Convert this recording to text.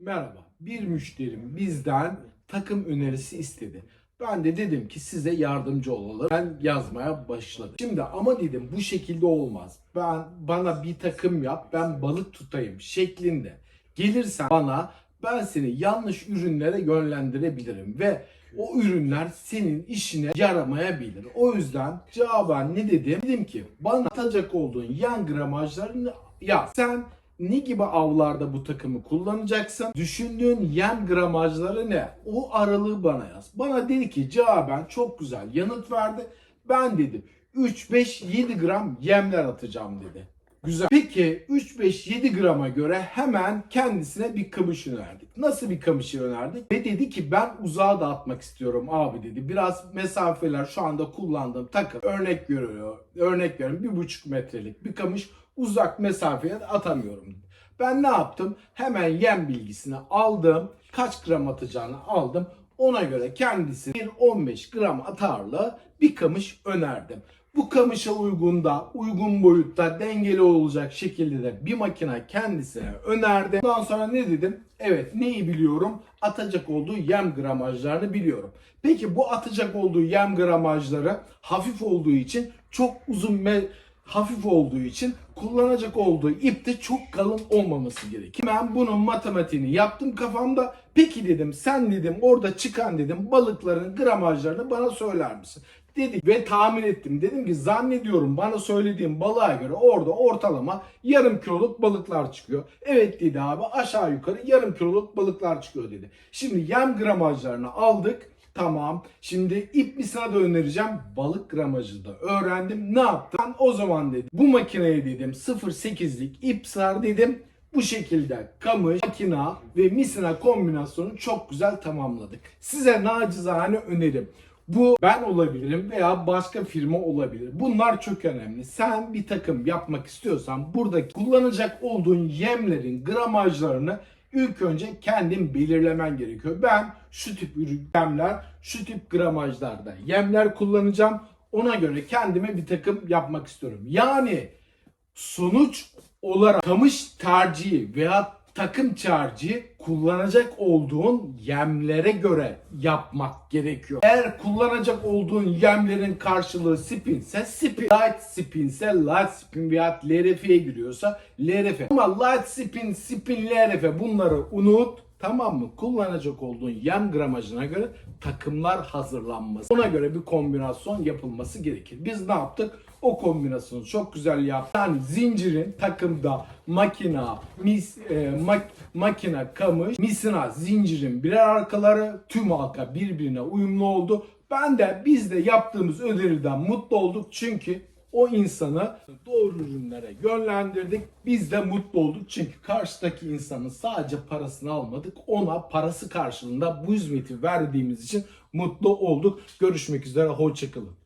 Merhaba. Bir müşterim bizden takım önerisi istedi. Ben de dedim ki size yardımcı olalım. Ben yazmaya başladım. Şimdi ama dedim bu şekilde olmaz. Ben bana bir takım yap, ben balık tutayım şeklinde. Gelirsen bana ben seni yanlış ürünlere yönlendirebilirim ve o ürünler senin işine yaramayabilir. O yüzden cevaben ne dedim? Dedim ki bana atacak olduğun yan gramajlarını yap. Sen ne gibi avlarda bu takımı kullanacaksın? Düşündüğün yem gramajları ne? O aralığı bana yaz. Bana dedi ki cevaben çok güzel yanıt verdi. Ben dedim 3-5-7 gram yemler atacağım dedi. Güzel. Peki 3-5-7 grama göre hemen kendisine bir kamış önerdik. Nasıl bir kamış önerdik? Ve dedi ki ben uzağa da atmak istiyorum abi dedi. Biraz mesafeler şu anda kullandığım takım örnek veriyor. Örnek veriyorum bir buçuk metrelik bir kamış uzak mesafeye atamıyorum. Ben ne yaptım? Hemen yem bilgisini aldım. Kaç gram atacağını aldım. Ona göre kendisi bir 15 gram atarlı bir kamış önerdim. Bu kamışa uygun da, uygun boyutta, dengeli olacak şekilde de bir makine kendisine önerdi. Ondan sonra ne dedim? Evet neyi biliyorum? Atacak olduğu yem gramajlarını biliyorum. Peki bu atacak olduğu yem gramajları hafif olduğu için çok uzun me- hafif olduğu için kullanacak olduğu ip de çok kalın olmaması gerekir. Ben bunun matematiğini yaptım kafamda. Peki dedim sen dedim orada çıkan dedim balıkların gramajlarını bana söyler misin? Dedi ve tahmin ettim. Dedim ki zannediyorum bana söylediğim balığa göre orada ortalama yarım kiloluk balıklar çıkıyor. Evet dedi abi aşağı yukarı yarım kiloluk balıklar çıkıyor dedi. Şimdi yem gramajlarını aldık. Tamam. Şimdi ip misina da önereceğim. Balık gramajı da öğrendim. Ne yaptım? Ben o zaman dedim. Bu makineye dedim 0.8'lik ip sar dedim. Bu şekilde kamış, makina ve misina kombinasyonu çok güzel tamamladık. Size nacizane önerim. Bu ben olabilirim veya başka firma olabilir. Bunlar çok önemli. Sen bir takım yapmak istiyorsan buradaki kullanacak olduğun yemlerin gramajlarını ilk önce kendin belirlemen gerekiyor. Ben şu tip yemler, şu tip gramajlarda yemler kullanacağım. Ona göre kendime bir takım yapmak istiyorum. Yani sonuç olarak kamış tercihi veya takım tercihi kullanacak olduğun yemlere göre yapmak gerekiyor. Eğer kullanacak olduğun yemlerin karşılığı spinse spin, light spinse light spin veya LRF'ye giriyorsa LRF. Ama light spin, spin, LRF bunları unut. Tamam mı? Kullanacak olduğun yem gramajına göre takımlar hazırlanması. Ona göre bir kombinasyon yapılması gerekir. Biz ne yaptık? O kombinasyonu çok güzel yaptık. Yani zincirin takımda makina, mis, e, mak, makina, kamış, misina, zincirin birer arkaları tüm halka birbirine uyumlu oldu. Ben de biz de yaptığımız öneriden mutlu olduk çünkü o insanı doğru ürünlere yönlendirdik. Biz de mutlu olduk çünkü karşıdaki insanın sadece parasını almadık. Ona parası karşılığında bu hizmeti verdiğimiz için mutlu olduk. Görüşmek üzere. Hoşçakalın.